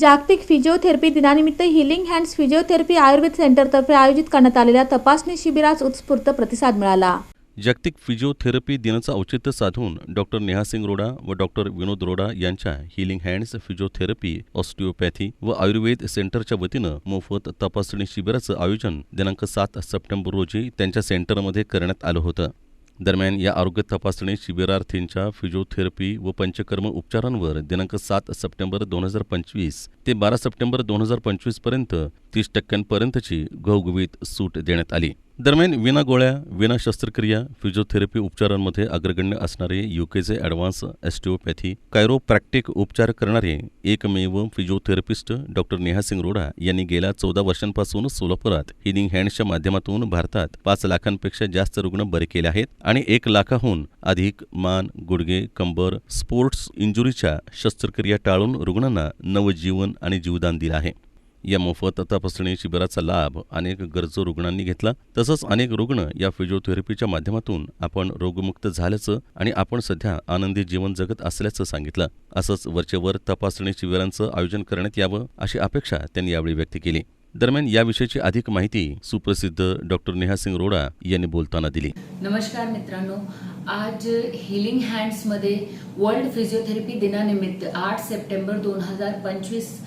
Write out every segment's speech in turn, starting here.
जागतिक फिजिओथेरपी दिनानिमित्त healing hands physiotherapy Ayurveda सेंटरतर्फे आयोजित करण्यात आलेल्या तपासणी शिबिरास उत्स्फूर्त प्रतिसाद मिळाला. जागतिक फिजिओथेरपी दिनाचं औचित्य साधून डॉक्टर नेहा सिंग रोडा व डॉक्टर विनोद रोडा यांच्या हिलिंग हँड्स फिजिओथेरपी ऑस्टिओपॅथी व आयुर्वेद सेंटरच्या वतीनं मोफत तपासणी शिबिराचं आयोजन दिनांक सात सप्टेंबर रोजी त्यांच्या सेंटरमध्ये करण्यात आलं होतं. दरम्यान या आरोग्य तपासणी शिबिरार्थींच्या फिजिओथेरपी व पंचकर्म उपचारांवर दिनांक सात सप्टेंबर दोन हजार पंचवीस ते बारा सप्टेंबर दोन हजार पंचवीसपर्यंत तीस टक्क्यांपर्यंतची घवघवीत सूट देण्यात आली. दरम्यान विना गोळ्या विना शस्त्रक्रिया फिजिओथेरपी उपचारांमध्ये अग्रगण्य असणारे युकेचे ॲडव्हान्स ॲस्टिओपॅथी कायरोप्रॅक्टिक उपचार करणारे एकमेव फिजिओथेरपिस्ट डॉक्टर नेहा सिंग रोडा यांनी गेल्या चौदा वर्षांपासून सोलापुरात हिलिंग हँडच्या माध्यमातून भारतात पाच लाखांपेक्षा जास्त रुग्ण बरे केले आहेत आणि एक लाखाहून अधिक मान गुडघे कंबर स्पोर्ट्स इंजुरीच्या शस्त्रक्रिया टाळून रुग्णांना नवजीवन आणि जीवदान दिलं आहे. या मोफत तपासणी शिबिराचा लाभ अनेक गरजू रुग्णांनी घेतला. तसंच अनेक रुग्ण या फिजिओथेरपीच्या माध्यमातून आपण रोगमुक्त झाल्याचं आणि आपण सध्या आनंदी जीवन जगत असल्याचं सांगितलं. असंच वरचेवर तपासणी शिबिरांचं आयोजन करण्यात यावं अशी अपेक्षा त्यांनी यावेळी व्यक्त केली. दरम्यान याविषयीची अधिक माहिती सुप्रसिद्ध डॉक्टर नेहा सिंग रोडा यांनी बोलताना दिली. नमस्कार मित्रांनो. आज हिलिंग हँड्समध्ये वर्ल्ड फिजिओथेरपी दिनानिमित्त आठ सप्टेंबर दोन हजार पंचवीस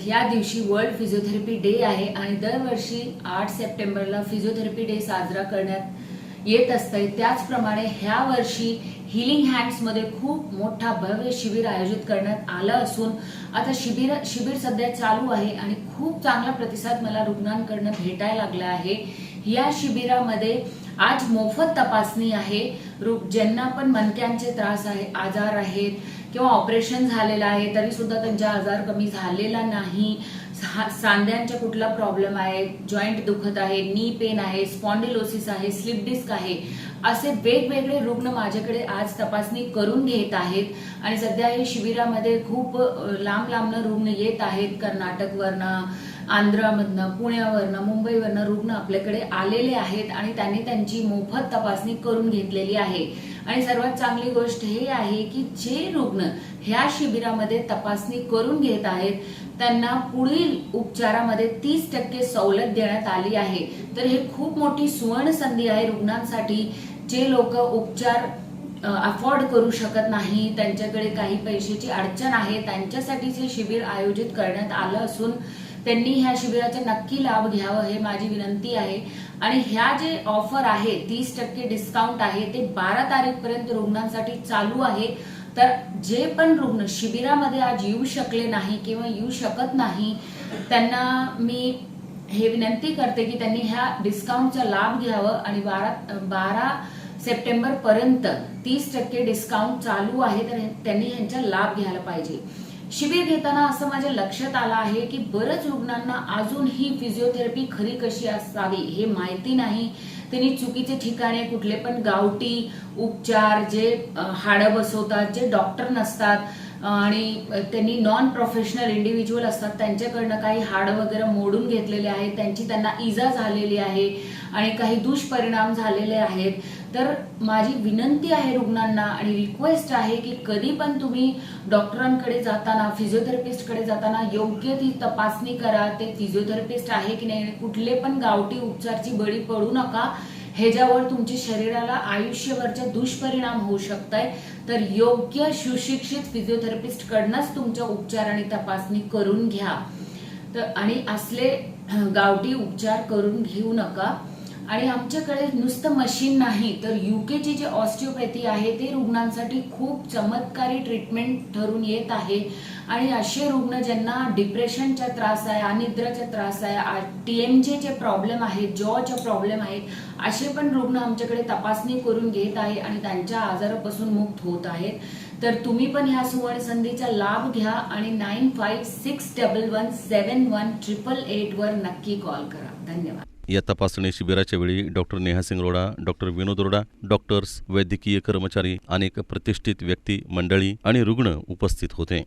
ह्या दिवशी वर्ल्ड फिजिओथेरपी डे आहे आणि दरवर्षी आठ सप्टेंबरला फिजिओथेरपी डे साजरा करण्यात येत असतंय. त्याचप्रमाणे ह्या वर्षी हिलिंग हँड्समध्ये खूप मोठा भव्य शिबिर आयोजित करण्यात आलं असून आता शिबिर शिबिर सध्या चालू आहे आणि खूप चांगला प्रतिसाद मला रुग्णांकडनं भेटायला लागला आहे. या शिबिरामध्ये आज मोफत तपासणी आहे. रूप ज्यांना पण मनक्यांचे त्रास आहे आजार आहेत किंवा ऑपरेशन झालेलं आहे तरी सुद्धा त्यांचा आजार कमी झालेला नाही. सांध्यांचा कुठला प्रॉब्लेम आहे जॉईंट दुखत आहे नी पेन आहे स्पॉन्डिलोसिस आहे स्लिप डिस्क आहे असे वेगवेगळे रुग्ण माझ्याकडे आज तपासणी करून घेत आहेत. आणि सध्या हे शिबिरामध्ये खूप लांब लांबनं रुग्ण येत आहेत कर्नाटकवरनं. आंध्रामधनं पुण्यावरनं मुंबईवरनं रुग्ण आपल्याकडे आलेले आहेत आणि त्यांनी त्यांची मोफत तपासणी करून घेतलेली आहे. आणि सर्वात चांगली गोष्ट हे आहे की जे रुग्ण ह्या शिबिरामध्ये तपासणी करून घेत आहेत त्यांना पुढील उपचारामध्ये तीस टक्के सवलत देण्यात आली आहे. तर हे खूप मोठी सुवर्ण संधी आहे रुग्णांसाठी जे लोक उपचार अफोर्ड करू शकत नाही त्यांच्याकडे काही पैशाची अडचण आहे त्यांच्यासाठीच हे शिबिर आयोजित करण्यात आलं असून त्यांनी ह्या शिबिराचा नक्की लाभ घ्यावं हे माझी विनंती आहे. आणि ह्या जे ऑफर आहे तीस टक्के डिस्काउंट आहे ते बारा तारीख पर्यंत रुग्णांसाठी चालू आहे. तर जे पण रुग्ण शिबिरामध्ये आज येऊ शकले नाही किंवा येऊ शकत नाही त्यांना मी हे विनंती करते की त्यांनी ह्या डिस्काउंटचा लाभ घ्यावं आणि बारा बारा सप्टेंबर पर्यंत तीस टक्के डिस्काउंट चालू आहे तर त्यांनी ह्यांचा लाभ घ्यायला पाहिजे. शिबिर घेताना असं माझ्या लक्षात आलं आहे की बरंच रुग्णांना अजून ही फिजिओथेरपी खरी कशी असावी हे माहिती नाही. त्यांनी चुकीचे ठिकाणे कुठले पण गावठी उपचार जे हाडं बसवतात जे डॉक्टर नसतात आणि त्यांनी नॉन प्रोफेशनल इंडिव्हिज्युअल असतात त्यांच्याकडनं काही हाड वगैरे मोडून घेतलेले आहेत त्यांची त्यांना इजा झालेली आहे आणि काही दुष्परिणाम झालेले आहेत. तर माझी विनंती आहे रुग्णांना आणि रिक्वेस्ट आहे की कधी पण तुम्ही डॉक्टरांकडे जाताना फिजिओथेरपिस्टकडे जाताना योग्य ती तपासणी करा. ते फिजिओथेरपिस्ट आहे की नाही? कुठले पण गावठी उपचारची बळी पडू नका. ह्याच्यावर तुमच्या शरीराला आयुष्यभरचे दुष्परिणाम होऊ शकताय. तर योग्य सुशिक्षित फिजिओथेरपिस्ट कडनंच तुमच्या उपचार आणि तपासणी करून घ्या. तर आणि असले गावठी उपचार करून घेऊ नका. आणि आमच्याकडे नुसतं मशीन नाही तर युकेची जे ऑस्टिओपॅथी आहे ते रुग्णांसाठी खूप चमत्कारी ट्रीटमेंट ठरून येत आहे. आणि असे रुग्ण ज्यांना डिप्रेशनचा त्रास आहे अनिद्राचा त्रास आहे टीएमजेचे प्रॉब्लेम आहेत जॉचे प्रॉब्लेम आहेत असे पण रुग्ण आमच्याकडे तपासणी करून घेत आहे आणि त्यांच्या आजारापासून मुक्त होत आहेत. तर तुम्ही पण ह्या सुवर्ण संधीचा लाभ घ्या आणि nine five six double one seven one triple eight वर नक्की कॉल करा. धन्यवाद. या तपासणी शिबिराच्या वेळी डॉक्टर नेहा सिंग रोडा डॉक्टर विनोद रोडा डॉक्टर्स वैद्यकीय कर्मचारी अनेक प्रतिष्ठित व्यक्ती मंडळी आणि रुग्ण उपस्थित होते.